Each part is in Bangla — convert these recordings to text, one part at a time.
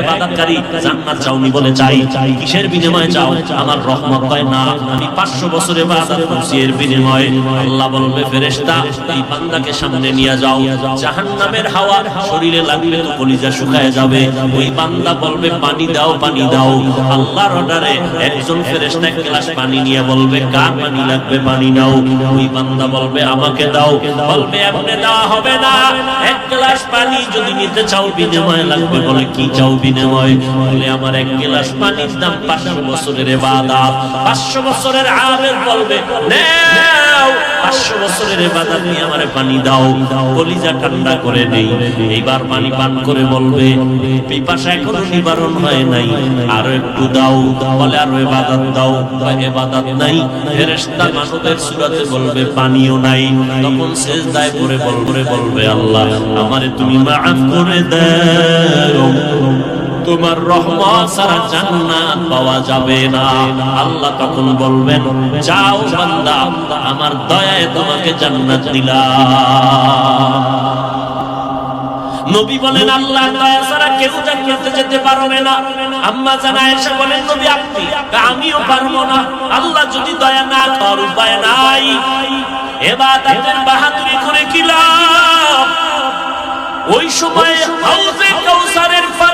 ইবাদতকারী জান্নাত চাওনি বলে চাই। কিসের বিনিময়ে চাও? আমার রহমত কয় না। আমি 500 বছর ইবাদত করছি এর বিনিময়ে। আল্লাহ বলবে, ফেরেশতা, এই বান্দাকে সামনে নিয়ে যাও। জাহান্নামের হাওয়া শরীরে লাগলে তো কলিজা শুকায় যাবে। ওই বান্দা বলবে, পানি দাও পানি দাও। আল্লাহর অর্ডারে একজন ফেরেশতা এক গ্লাস পানি নিয়ে বলবে, কার পানি লাগবে? পানি নাও। ওই বান্দা বলবে, আমাকে দাও। বলবে, এমনি দেওয়া হবে না। এক গ্লাস পানি যদি নিতে চাও, বিনিময় লাগবে বলে কি চাও? বিনিময় বলে আমার এক গ্লাস পানির দাম পাঁচশো বছরের এবাদাত। পাঁচশো বছরের আমের বলবে পাঁচশো বছরের এবাদাত নিয়ে আমারে পানি দাও, কলিজা ঠান্ডা করে নেই। এইবার পানি পান করে বলবে, পিপাসা এখনও নিবারণ হয় নাই, আরও একটু দাও, বলে আরও এবাদাত দাও। এবাদাত নাই, ফেরেশতা মানবের সুরাতে বলবে, পানিও নাই। তখন শেষ সেজদায় পড়ে বলবে বলবে আল্লাহ, আমারে তুমি মাফ করে দাও। তোমার রহমত সারা জান্নাত পাওয়া যাবে না। আল্লাহ তখন বলবেন, যাও বান্দা, আমার দয়ায় তোমাকে জান্নাত দিলাম। নবী বলেন আল্লাহ দয়া ছাড়া কেউ জান্নাতে যেতে পারবে না। আম্মা জানা এসে বলেন, নবী, আপনি, আমিও পারব না। আল্লাহ যদি দয়া না কর, উপায় নাই। এবাদাতের বাহাদুরি করে কি লাভ? ওই সময় হাউজে কাউসারের কত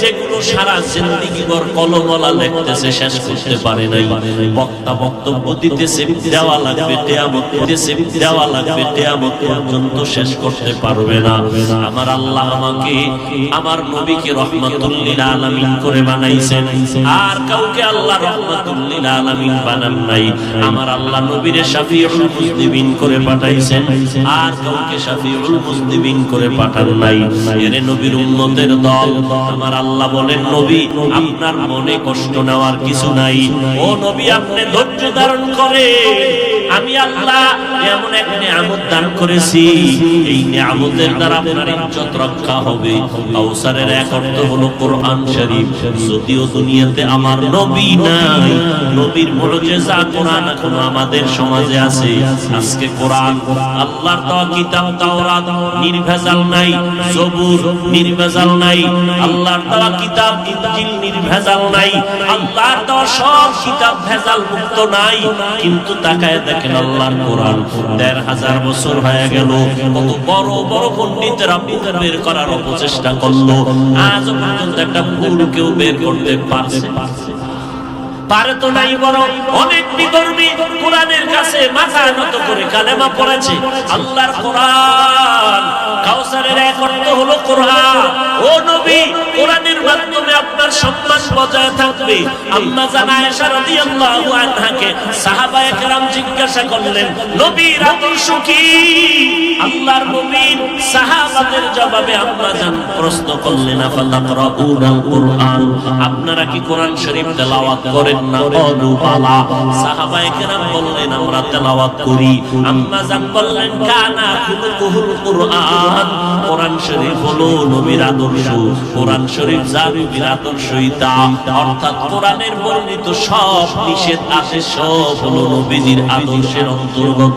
যেগুলো সারা জিন্দেগি ভর কলমলা লিখতেছে, শেষ করতে পারে নাই। বক্তা বক্তব্য দিতেছে, দেওয়া লাগবে নিয়ামত দিতেছে, দেওয়া লাগবে নিয়ামত পর্যন্ত শেষ করতে পারবে না। আমার আল্লাহ আমাকে, আমার নবীকে রহমাতুল লিল আলামিন করে বানাইছেন। আর কাউকে আল্লাহ রহমাতুল লিল আলামিন বানান নাই। আমার আল্লাহ নবীরে শাফিউল মুসলিমিন করে পাঠাইছেন, আর কাউকে শাফিউল মুসলিমিন করে পাঠান নাই। এর নবীর উম্মতের দল, আমার আল্লাহ বলেন, নবী, আপনার মনে কষ্ট নেওয়ার কিছু নাই। ও নবী, আপনি ধৈর্য ধারণ করে আমি আল্লাহ এমন এক নিয়ামত দান করেছি, এই নিয়ামতের দ্বারা আপনার ইজ্জত রক্ষা হবে। কাউসারের এক অর্থ হলো কোরআন শরীফ। যদিও দুনিয়াতে আমার নবী নাই, নবীর কোরআন এখনও আমাদের সমাজে আছে। আজকে কোরআন, আল্লাহর দেওয়া কিতাব, তাওরাত নির্ভেজাল নাই, জবুর নির্ভেজাল নাই, আল্লাহর দেওয়া কিতাব ইনজিল নির্ভেজাল নাই, আল্লাহর দেওয়া সব কিতাব ভেজাল মুক্ত নাই, কিন্তু তাকায় দেখেন আল্লাহর কোরআন দেড় হাজার বছর হয়ে গেল। কত বড় বড় পণ্ডিতেরা বের করার অপচেষ্টা করল। আজ পর্যন্ত একটা ভুল কেউ বের করতে পারছে পারে তো নাই বরং অনেক বিধর্মী কোরআনের কাছে মাথা নত করে কালেমা পড়েছে। এক অর্থ হলো কোরআন। ও নবী, কোরআনের বজায় থাকবে। আম্মা জানা আয়েশা রাদিয়াল্লাহু আনহাকে সাহাবায়ে কেরাম জিজ্ঞাসা করলেন, নবীর আল্লাহর নবীর সাহাবাদের জবাবে আম্মা জান প্রশ্ন করলেন আপনারা কি কোরআন শরীফ তেলাওয়াত করেন না? বললেন, আমরা তেলাওয়াত করি। আম্মা জান বললেন, কানা কোরআন? শরীফ হলো নবীর আদর্শ। কোরআন শরীফ যার নবীর আদর্শই তা। অর্থাৎ সব নিষেধ আদেশ সব হলো নবীজির আদর্শের অন্তর্গত।